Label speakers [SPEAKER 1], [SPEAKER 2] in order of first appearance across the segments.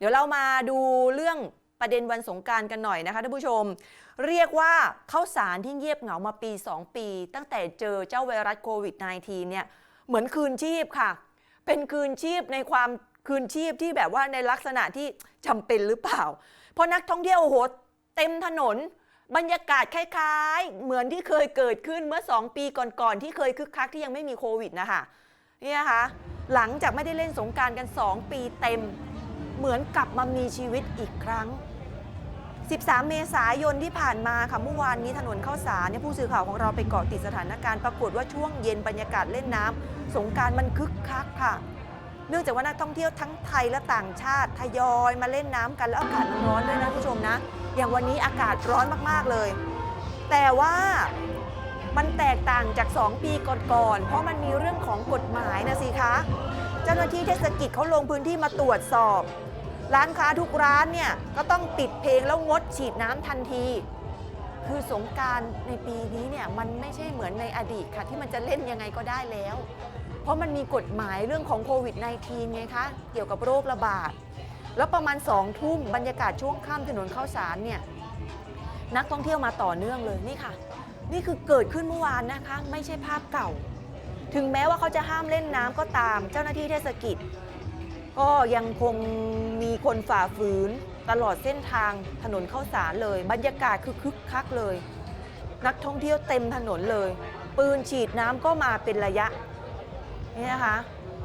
[SPEAKER 1] เดี๋ยวเรามาดูเรื่องประเด็นวันสงการกันหน่อยนะคะท่านผู้ชม เรียกว่าเข้าสารที่เงียบเหงามาปี 2 ปี ตั้งแต่เจอเจ้าไวรัสโควิด -19 เนี่ยเหมือนคืนชีพค่ะ เป็นคืนชีพในความคืนชีพที่แบบว่าในลักษณะที่จำเป็นหรือเปล่า เพราะนักท่องเที่ยวโอ้โหเต็มถนน บรรยากาศคล้ายๆ เหมือนที่เคยเกิดขึ้นเมื่อ 2 ปีก่อนๆที่เคยคึกคักที่ยังไม่มีโควิดนะคะนี่นะคะหลังจากไม่ได้เล่นสงการกัน 2 ปีเต็ม เหมือนกลับมามีชีวิตอีกครั้ง 13 เมษายนที่ผ่านมาค่ะเมื่อวานนี้ถนนเข้าสารเนี่ยผู้สื่อข่าวของเราไปเกาะติดสถานการณ์ปรากฏว่าช่วงเย็นบรรยากาศเล่นน้ำสงการมันคึกคักค่ะ เนื่องจากว่านักท่องเที่ยวทั้งไทยและต่างชาติทยอยมาเล่นน้ำกันแล้วอากาศมันร้อนด้วยนะผู้ชมนะ อย่างวันนี้อากาศร้อนมากๆเลย แต่ว่ามันแตกต่างจาก 2 ปีก่อนๆ เพราะมันมีเรื่องของกฎหมายนะสิคะ เจ้าหน้าที่เทศกิจเขาลงพื้นที่มาตรวจสอบ ร้านค้าทุกร้านเนี่ยก็ต้องปิดเพลงแล้วงดฉีดน้ำทันที คือสงการในปีนี้เนี่ยมันไม่ใช่เหมือนในอดีตค่ะ ที่มันจะเล่นยังไงก็ได้แล้ว เพราะมันมีกฎหมายเรื่องของโควิด -19 ไงคะเกี่ยวกับโรคระบาด แล้วประมาณสองทุ่มบรรยากาศช่วงค่ำถนนข้าวสารเนี่ยนักท่องเที่ยวมาต่อเนื่องเลยนี่ค่ะ นี่คือเกิดขึ้นเมื่อวานนะคะ ไม่ใช่ภาพเก่า ถึงแม้ว่าเขาจะห้ามเล่นน้ำก็ตาม เจ้าหน้าที่เทศกิจ ก็ยังคง คนฝ่าฝืน ตลอดเส้นทางถนนเข้าสารเลย บรรยากาศคือคึกคักเลย นักท่องเที่ยวเต็มถนนเลย ปืนฉีดน้ำก็มาเป็นระยะนี่นะคะ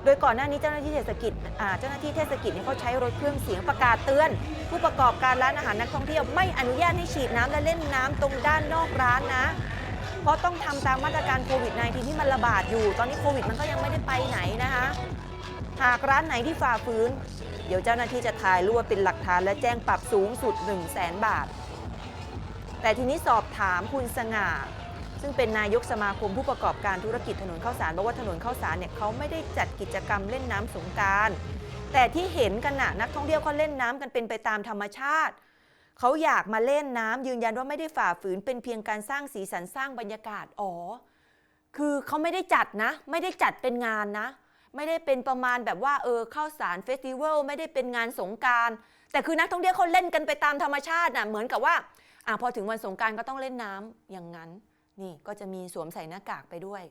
[SPEAKER 1] โดยก่อนหน้านี้เจ้าหน้าที่เทศกิจเจ้าหน้าที่เทศกิจเนี่ยเขาใช้รถเครื่องเสียงประกาศเตือน ผู้ประกอบการร้านอาหารนักท่องเที่ยวไม่อนุญาตให้ฉีดน้ำและเล่นน้ำตรงด้านนอกร้านนะเพราะต้องทำตามมาตรการโควิด -19 ที่มันระบาดอยู่ ตอนนี้โควิดมันก็ยังไม่ได้ไปไหนนะคะ หากร้านไหนที่ฝ่าฝืน เดี๋ยวเจ้าหน้าที่จะถ่ายรูปเป็นหลักฐานและแจ้งปรับสูงสุด 1 0 0 0 0แสนบาท แต่ทีนี้สอบถามคุณสง่า ซึ่งเป็นนายกสมาคมผู้ประกอบการธุรกิจถนนข้าวสารบอกว่าถนนข้าวสารเนี่ยเขาไม่ได้จัดกิจกรรมเล่นน้ำสงการแต่ที่เห็นกันน่ะนักท่องเที่ยวเขาเล่นน้ำกันเป็นไปตามธรรมชาติเขาอยากมาเล่นน้ำยืนยันว่าไม่ได้ฝ่าฝืนเป็นเพียงการสร้างสีสันสร้างบรรยากาศอ๋อคือเขาไม่ได้จัดนะ ไม่ได้จัดเป็นงานนะ ไม่ได้เป็นประมาณแบบว่าเออเข้าสารเฟสติวัลไม่ได้เป็นงานสงการแต่คือนักท่องเที่ยวเขาเล่นกันไปตามธรรมชาติน่ะเหมือนกับว่าอะพอถึงวันสงการก็ต้องเล่นน้ำอย่างนั้น นี่ก็จะมีสวมใส่หน้ากากไปด้วย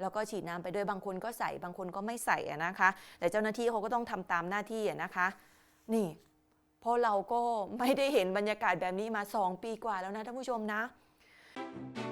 [SPEAKER 1] แล้วก็ฉีดน้ำไปด้วยบางคนก็ใส่บางคนก็ไม่ใส่ะนะคะ แต่เจ้าหน้าที่เขาก็ต้องทำตามหน้าที่ะนะคะ นี่เพราะเราก็ไม่ได้เห็นบรรยากาศแบบนี้มา 2 ปีกว่าแล้วนะท่านผู้ชมนะ